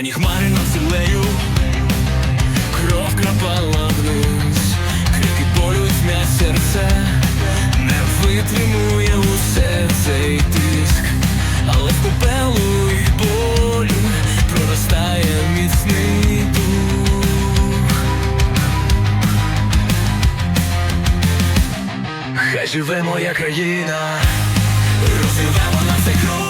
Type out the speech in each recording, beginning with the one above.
Червоні хмари над землею, кров крапала вниз, крики болю тьмя серце, не витримує усе цей тиск, але в попелу і болю проростає міцний дух. Хай живе моя країна, розвивемо на цей круг,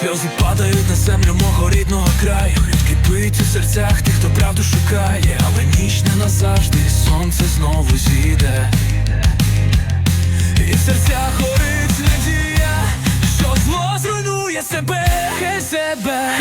Сльози падають на землю мого рідного краю. Кипить у серцях тих, хто правду шукає. Але ніч не назавжди, сонце знову зійде. І в серцях горить надія Що зло зруйнує себе, хай себе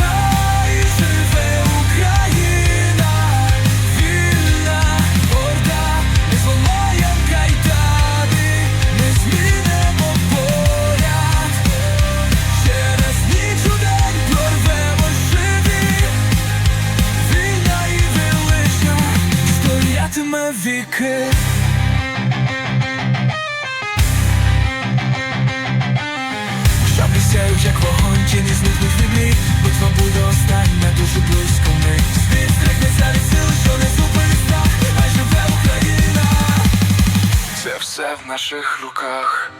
стоятиме віки Шаблі сяють, як вогонь, тіні зникнуть від мій Битва буде остання, дуже близько ми. Світ стригнеться від сил, що не зупинить страх Хай живе Україна. Це все в наших руках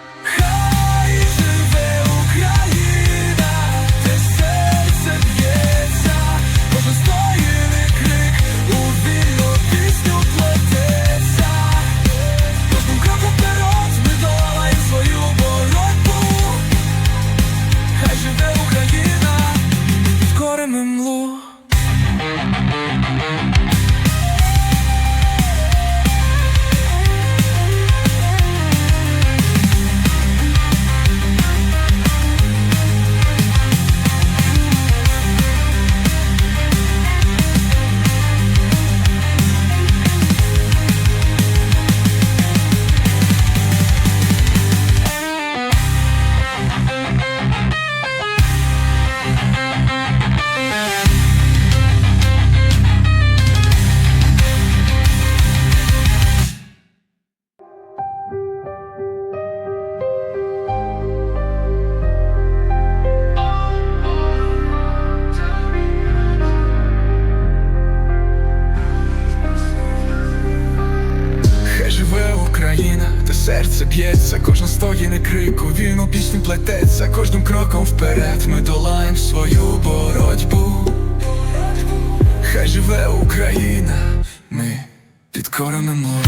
б'ється, кожна стоїни крику, вільну пісню плететься, кожним кроком вперед ми долаємо свою боротьбу. Хай живе Україна, ми підкоримо мло.